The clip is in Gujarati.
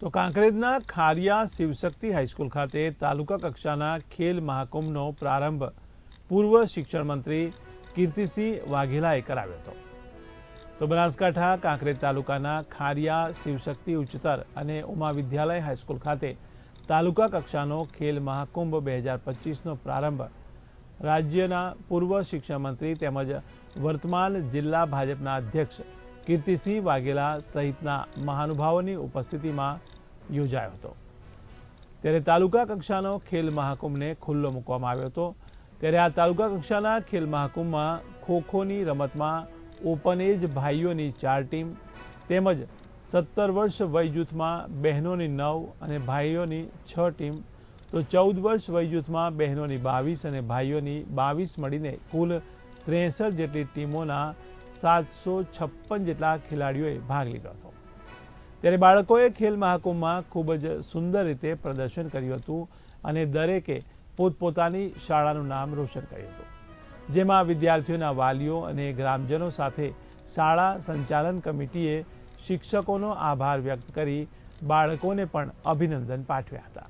તો કાંકરેજના ખારિયા શિવશક્તિ હાઈસ્કૂલ ખાતે તાલુકા કક્ષાના ખેલ મહાકુંભનો પ્રારંભ પૂર્વ શિક્ષણ મંત્રી કીર્તિસિંહ વાઘેલાએ કરાવ્યો હતો. તો બનાસકાંઠા કાંકરેજ તાલુકાના ખારિયા શિવશક્તિ ઉચ્ચતર અને ઉમા વિદ્યાલય હાઈસ્કૂલ ખાતે તાલુકા કક્ષાનો ખેલ મહાકુંભ બે હજાર પચીસનો પ્રારંભ રાજ્યના પૂર્વ શિક્ષણ મંત્રી તેમજ વર્તમાન જિલ્લા ભાજપના અધ્યક્ષ કીર્તિસિંહ વાઘેલા સહિતના મહાનુભાવોની ઉપસ્થિતિમાં યોજાયો હતો. ત્યારે તાલુકા કક્ષાનો ખેલ મહાકુંભને ખુલ્લો મૂકવામાં આવ્યો હતો. ત્યારે આ તાલુકા કક્ષાના ખેલ મહાકુંભમાં ખોખોની રમતમાં ઓપન એજ ભાઈઓની ચાર ટીમ તેમજ સત્તર વર્ષ વય જૂથમાં બહેનોની નવ અને ભાઈઓની છ ટીમ તો ચૌદ વર્ષ વય જૂથમાં બહેનોની બાવીસ અને ભાઈઓની બાવીસ મળીને કુલ ત્રેસઠ જેટલી ટીમોના સાતસો છપ્પન જેટલા ખેલાડીઓએ ભાગ લીધો હતો. ત્યારે બાળકોએ ખેલ મહાકુંભમાં ખૂબ જ સુંદર રીતે પ્રદર્શન કર્યું હતું અને દરેકે પોતપોતાની શાળાનું નામ રોશન કર્યું હતું. જેમાં વિદ્યાર્થીઓના વાલીઓ અને ગ્રામજનો સાથે શાળા સંચાલન કમિટીએ શિક્ષકોનો આભાર વ્યક્ત કરી બાળકોને પણ અભિનંદન પાઠવ્યા હતા.